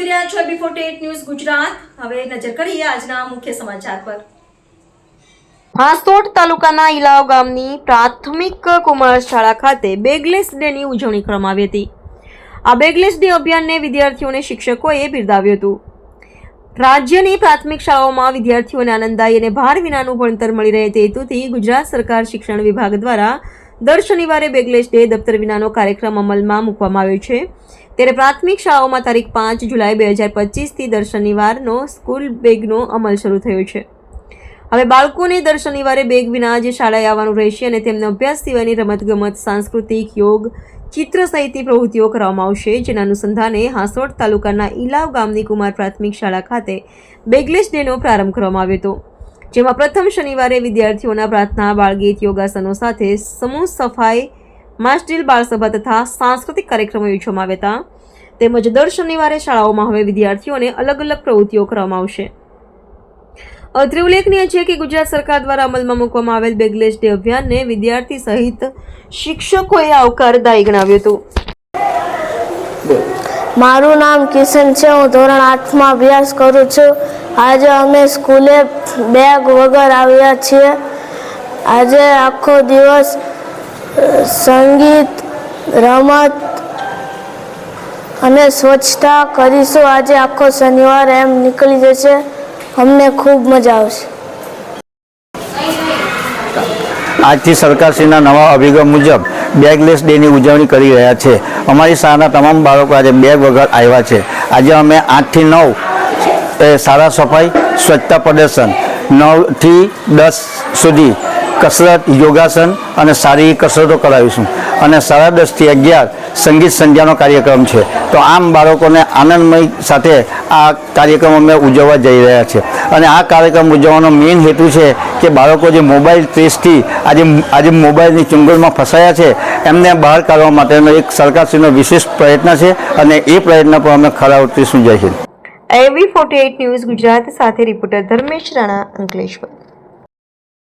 છો before TET news Gujarat. હવે નજર કરીએ આજના મુખ્ય સમાચાર પર. હાંસોટ તાલુકાના ઇલાવ ગામની પ્રાથમિક કુમાર શાળા ખાતે બેગલેસ ડેની ઉજવણી કરવામાં આવી હતી. આ બેગલેસ ડે અભિયાનને વિદ્યાર્થીઓને શિક્ષકોએ બિરદાવ્યું હતું. રાજ્યની પ્રાથમિક શાળાઓમાં વિદ્યાર્થીઓને આનંદદાયી અને ભાર વિનાનું ભણતર મળી રહે તે હેતુથી ગુજરાત સરકાર શિક્ષણ વિભાગ દ્વારા દર શનિવારે બેગલેસ ડે દફતર વિનાનો કાર્યક્રમ અમલમાં મૂકવામાં આવ્યો છે. ત્યારે પ્રાથમિક શાળાઓમાં તારીખ પાંચ જુલાઈ બે હજાર પચીસથી દર શનિવારનો સ્કૂલ બેગનો અમલ શરૂ થયો છે. હવે બાળકોને દર શનિવારે બેગ વિના જ શાળાએ આવવાનું રહેશે અને તેમને અભ્યાસ સિવાયની રમતગમત, સાંસ્કૃતિક યોગ, ચિત્ર સહિતની પ્રવૃત્તિઓ કરવામાં આવશે. જેના અનુસંધાને હાંસોડ તાલુકાના ઇલાવ ગામની કુમાર પ્રાથમિક શાળા ખાતે બેગલેસ ડેનો પ્રારંભ કરવામાં આવ્યો હતો. જેમાં પ્રથમ શનિવારે વિદ્યાર્થીઓના પ્રાર્થના, બાળગીત, યોગાસનો સાથે સમૂહ સફાઈ માસ્ટીલ બાળસભા તથા સાંસ્કૃતિક કાર્યક્રમો યોજવામાં આવ્યા હતા. તેમજ દર શનિવારે શાળાઓમાં હવે વિદ્યાર્થીઓને અલગ અલગ પ્રવૃત્તિઓ કરવામાં આવશે. અત્રે ઉલ્લેખનીય છે કે ગુજરાત સરકાર દ્વારા અમલમાં મૂકવામાં આવેલ બેગલેસ ડે અભિયાનને વિદ્યાર્થી સહિત શિક્ષકોએ આવકારદાયી ગણાવ્યું હતું. મારું નામ કિશન છે. હું ધોરણ આઠમાં અભ્યાસ કરું છું. આજે અમે સ્કૂલે બેગ વગર આવ્યા છીએ. આજે આખો દિવસ સંગીત, રમત અને સ્વચ્છતા કરીશું. આજે આખો શનિવાર એમ નીકળી જશે. અમને ખૂબ મજા આવશે. આજથી સરકારશ્રીના નવા અભિગમ મુજબ બેગલેસ ડેની ઉજવણી કરી રહ્યા છે. અમારી શાળાના તમામ બાળકો આજે બેગ વગર આવ્યા છે. આજે અમે આઠથી નવ એ શાળા સફાઈ, સ્વચ્છતા પ્રદર્શન. નવથી દસ સુધી કસરત, યોગાસન અને શારીરિક કસરતો કરાવીશું. અને સાડા દસથી અગિયાર સંગીત સંધ્યાનો કાર્યક્રમ છે. તો આમ બાળકોને આનંદમય સાથે આ કાર્યક્રમ અમે ઉજવવા જઈ રહ્યા છે અને આ કાર્યક્રમ ઉજવવાનો મેઇન હેતુ છે કે બાળકો જે મોબાઈલ ટ્રેસથી આજે આજે મોબાઈલની ચુંગલમાં ફસાયા છે, એમને બહાર કાઢવા માટેનો એક સરકારશ્રીનો વિશેષ પ્રયત્ન છે અને એ પ્રયત્ન પર અમે ખરા ઉતરીશું. જય હિન્દ. એવી ફોર્ટી એઇટ ન્યૂઝ ગુજરાત સાથે રિપોર્ટર ધર્મેશ રાણા અંકલેશ્વર.